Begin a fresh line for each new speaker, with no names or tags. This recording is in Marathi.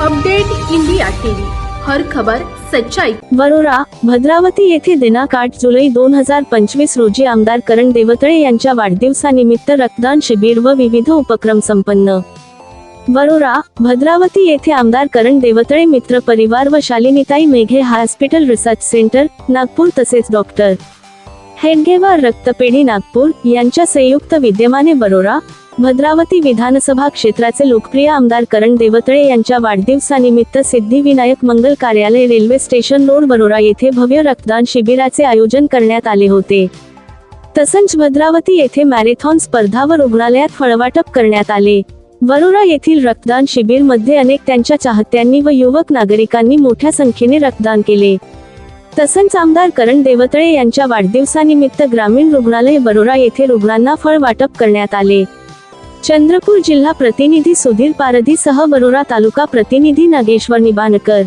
Update India TV. हर खबर सच्चाई.
वरोरा भद्रावती येथे दिनांक आठ जुलै दोन हजार पंचवीस रोजी आमदार करण देवतळे यांच्या वाढदिवसानिमित्त रक्तदान शिबिर व विविध उपक्रम संपन्न. वरोरा भद्रावती येथे आमदार करण देवतळे मित्र परिवार व शालिनीताई Meghe hospital research centre Nagpur तसेच डॉक्टर. हेडगेवार रक्तपेढी नागपूर यांच्या संयुक्त विद्यमाने बरोरा भद्रावती विधानसभा क्षेत्राचे लोकप्रिय आमदार करण देवतळे यांच्या वाढदिवसानिमित्त सिद्धिविनायक मंगल कार्यालय रेल्वे स्टेशन रोड बरोरा येथे भव्य रक्तदान शिबिराचे आयोजन करण्यात आले होते. तसंच भद्रावती येथे मॅरेथॉन स्पर्धा व रुग्णालयात फळवाटप करण्यात आले. वरोरा येथील रक्तदान शिबिरमध्ये अनेक त्यांच्या चाहत्यांनी व युवक नागरिकांनी मोठ्या संख्येने रक्तदान केले. तसंच आमदार करण देवतळे यांच्या वाढदिवसानिमित्त ग्रामीण रुग्णालय बरोरा येथे रुग्णांना फळ वाटप करण्यात आले. ચંદ્રપુર જિલ્લા પ્રતિનિધિ સુધીર પારધી સહ બરોરા તાલુકા પ્રતિનિધિ નાગેશ્વર નિબાનકર.